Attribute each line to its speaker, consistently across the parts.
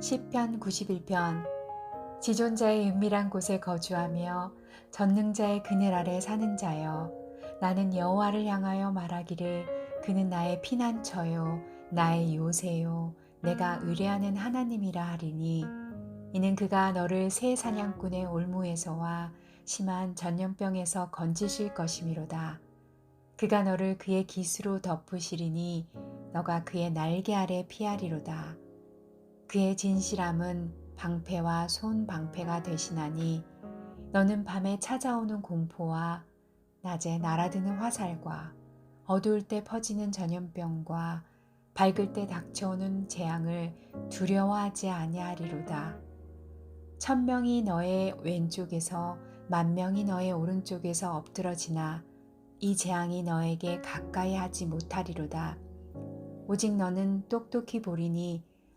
Speaker 1: 시편 91편. 지존자의 은밀한 곳에 거주하며 전능자의 그늘 아래 사는 자여 나는 여호와를 향하여 말하기를 그는 나의 피난처요 나의 요새요 내가 의뢰하는 하나님이라 하리니. 이는 그가 너를 새 사냥꾼의 올무에서와 심한 전염병에서 건지실 것이미로다. 그가 너를 그의 기수로 덮으시리니 너가 그의 날개 아래 피하리로다 그의 진실함은 방패와 손 방패가 되시나니 너는 밤에 찾아오는 공포와 낮에 날아드는 화살과 어두울 때 퍼지는 전염병과 밝을 때 닥쳐오는 재앙을 두려워하지 아니하리로다. 천명이 너의 왼쪽에서 만명이 너의 오른쪽에서 엎드러지나 이 재앙이 너에게 가까이 하지 못하리로다. 오직 너는 똑똑히 보리니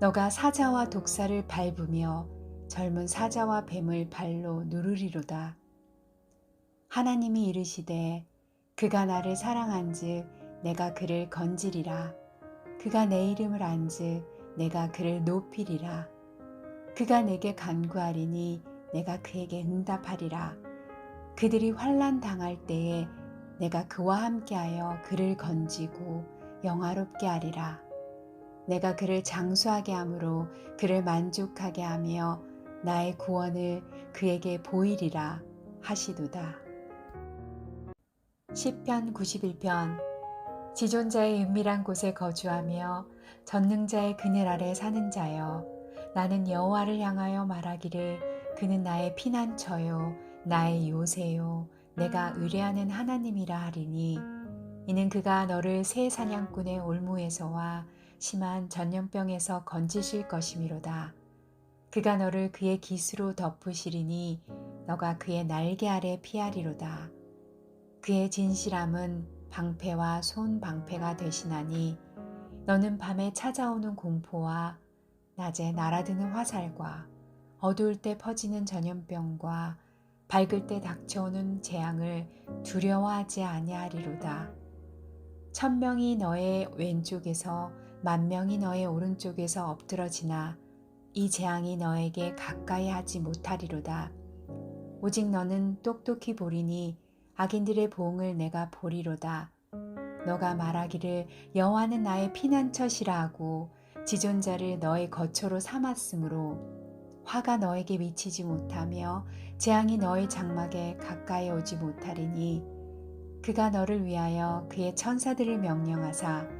Speaker 1: 너가 사자와 독사를 밟으며 젊은 사자와 뱀을 발로 누르리로다. 하나님이 이르시되 그가 나를 사랑한즉 내가 그를 건지리라. 그가 내 이름을 안즉 내가 그를 높이리라. 그가 내게 간구하리니 내가 그에게 응답하리라. 그들이 환란 당할 때에 내가 그와 함께하여 그를 건지고 영화롭게 하리라. 내가 그를 장수하게 함으로 그를 만족하게 하며 나의 구원을 그에게 보이리라 하시도다. 시편 91편 지존자의 은밀한 곳에 거주하며 전능자의 그늘 아래 사는 자여 나는 여호와를 향하여 말하기를 그는 나의 피난처요 나의 요새요 내가 의뢰하는 하나님이라 하리니 이는 그가 너를 새 사냥꾼의 올무에서와 심한 전염병에서 건지실 것이미로다. 그가 너를 그의 기수로 덮으시리니 너가 그의 날개 아래 피하리로다. 그의 진실함은 방패와 손 방패가 되시나니 너는 밤에 찾아오는 공포와 낮에 날아드는 화살과 어두울 때 퍼지는 전염병과 밝을 때 닥쳐오는 재앙을 두려워하지 아니하리로다. 천명이 너의 왼쪽에서 만명이 너의 오른쪽에서 엎드러지나 이 재앙이 너에게 가까이 하지 못하리로다. 오직 너는 똑똑히 보리니 악인들의 보응을 내가 보리로다. 너가 말하기를 여호와는 나의 피난처시라 하고 지존자를 너의 거처로 삼았으므로 화가 너에게 미치지 못하며 재앙이 너의 장막에 가까이 오지 못하리니 그가 너를 위하여 그의 천사들을 명령하사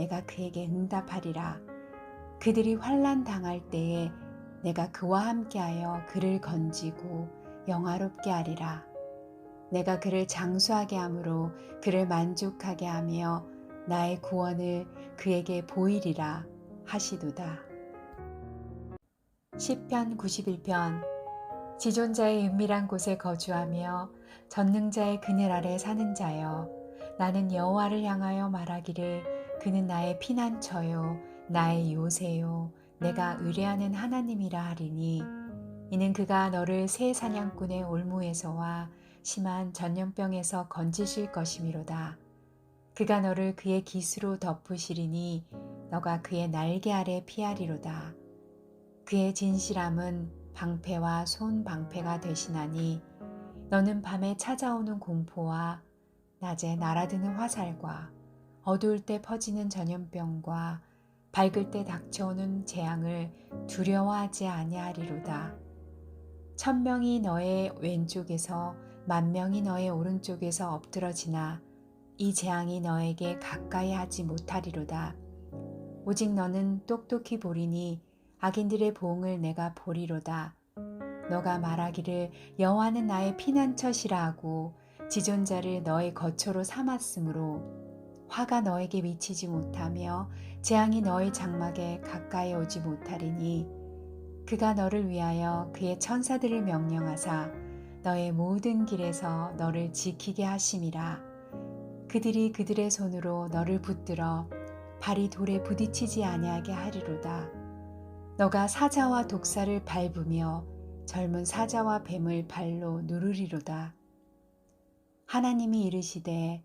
Speaker 1: 내가 그에게 응답하리라. 그들이 환란 당할 때에 내가 그와 함께하여 그를 건지고 영화롭게 하리라. 내가 그를 장수하게 함으로 그를 만족하게 하며 나의 구원을 그에게 보이리라 하시도다. 시편 91편 지존자의 은밀한 곳에 거주하며 전능자의 그늘 아래 사는 자여 나는 여호와를 향하여 말하기를 그는 나의 피난처요, 나의 요새요, 내가 의뢰하는 하나님이라 하리니 이는 그가 너를 새 사냥꾼의 올무에서와 심한 전염병에서 건지실 것이미로다. 그가 너를 그의 기수로 덮으시리니 너가 그의 날개 아래 피하리로다. 그의 진실함은 방패와 손 방패가 되시나니 너는 밤에 찾아오는 공포와 낮에 날아드는 화살과 어두울 때 퍼지는 전염병과 밝을 때 닥쳐오는 재앙을 두려워하지 아니하리로다. 천명이 너의 왼쪽에서 만명이 너의 오른쪽에서 엎드러지나 이 재앙이 너에게 가까이 하지 못하리로다. 오직 너는 똑똑히 보리니 악인들의 보응을 내가 보리로다. 너가 말하기를 여호와는 나의 피난처시라 하고 지존자를 너의 거처로 삼았으므로 화가 너에게 미치지 못하며 재앙이 너의 장막에 가까이 오지 못하리니 그가 너를 위하여 그의 천사들을 명령하사 너의 모든 길에서 너를 지키게 하심이라. 그들이 그들의 손으로 너를 붙들어 발이 돌에 부딪히지 아니하게 하리로다. 너가 사자와 독사를 밟으며 젊은 사자와 뱀을 발로 누르리로다. 하나님이 이르시되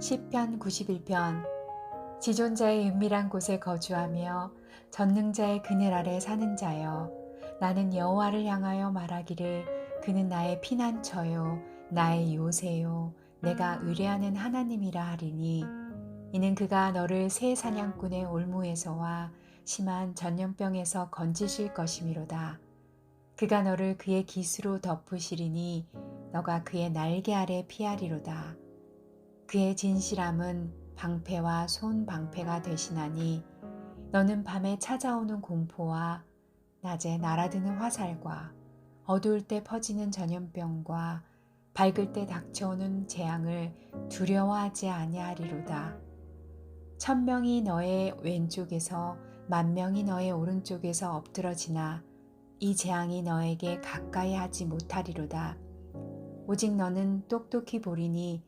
Speaker 1: 시편 91편. 지존자의 은밀한 곳에 거주하며 전능자의 그늘 아래 사는 자여 나는 여호와를 향하여 말하기를 그는 나의 피난처요 나의 요새요 내가 의뢰하는 하나님이라 하리니. 이는 그가 너를 새 사냥꾼의 올무에서와 심한 전염병에서 건지실 것이미로다. 그가 너를 그의 기수로 덮으시리니 너가 그의 날개 아래 피하리로다 그의 진실함은 방패와 손 방패가 되시나니 너는 밤에 찾아오는 공포와 낮에 날아드는 화살과 어두울 때 퍼지는 전염병과 밝을 때 닥쳐오는 재앙을 두려워하지 아니하리로다. 천명이 너의 왼쪽에서 만명이 너의 오른쪽에서 엎드러지나 이 재앙이 너에게 가까이 하지 못하리로다. 오직 너는 똑똑히 보리니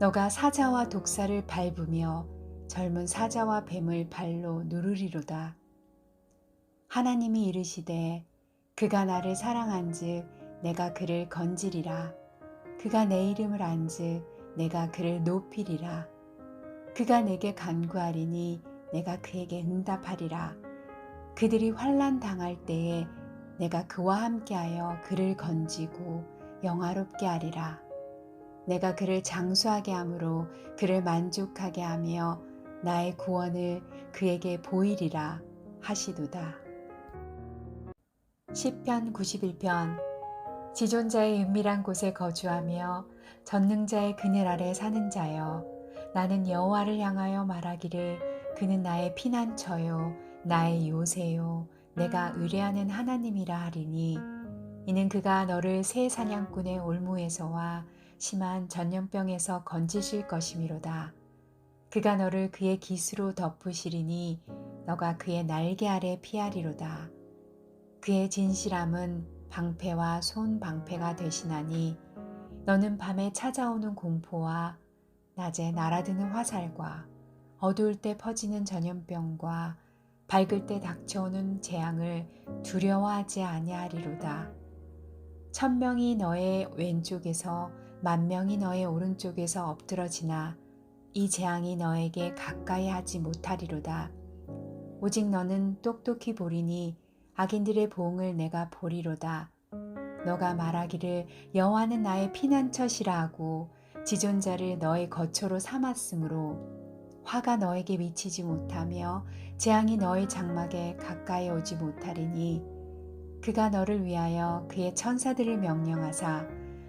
Speaker 1: 너가 사자와 독사를 밟으며 젊은 사자와 뱀을 발로 누르리로다. 하나님이 이르시되 그가 나를 사랑한즉 내가 그를 건지리라. 그가 내 이름을 안즉 내가 그를 높이리라. 그가 내게 간구하리니 내가 그에게 응답하리라. 그들이 환난 당할 때에 내가 그와 함께하여 그를 건지고 영화롭게 하리라. 내가 그를 장수하게 함으로 그를 만족하게 하며 나의 구원을 그에게 보이리라 하시도다. 시편 91편 지존자의 은밀한 곳에 거주하며 전능자의 그늘 아래 사는 자여 나는 여호와를 향하여 말하기를 그는 나의 피난처요 나의 요새요 내가 의뢰하는 하나님이라 하리니 이는 그가 너를 새 사냥꾼의 올무에서와 심한 전염병에서 건지실 것이미로다. 그가 너를 그의 기수로 덮으시리니 너가 그의 날개 아래 피하리로다. 그의 진실함은 방패와 손 방패가 되시나니 너는 밤에 찾아오는 공포와 낮에 날아드는 화살과 어두울 때 퍼지는 전염병과 밝을 때 닥쳐오는 재앙을 두려워하지 아니하리로다. 천명이 너의 왼쪽에서 만명이 너의 오른쪽에서 엎드러지나 이 재앙이 너에게 가까이 하지 못하리로다. 오직 너는 똑똑히 보리니 악인들의 보응을 내가 보리로다. 너가 말하기를 여호와는 나의 피난처시라 하고 지존자를 너의 거처로 삼았으므로 화가 너에게 미치지 못하며 재앙이 너의 장막에 가까이 오지 못하리니 그가 너를 위하여 그의 천사들을 명령하사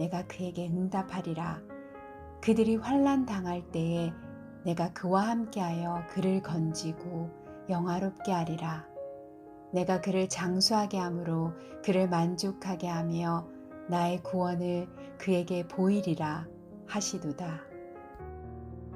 Speaker 1: 내가 그에게 응답하리라. 그들이 환난 당할 때에 내가 그와 함께하여 그를 건지고 영화롭게 하리라. 내가 그를 장수하게 함으로 그를 만족하게 하며 나의 구원을 그에게 보이리라 하시도다.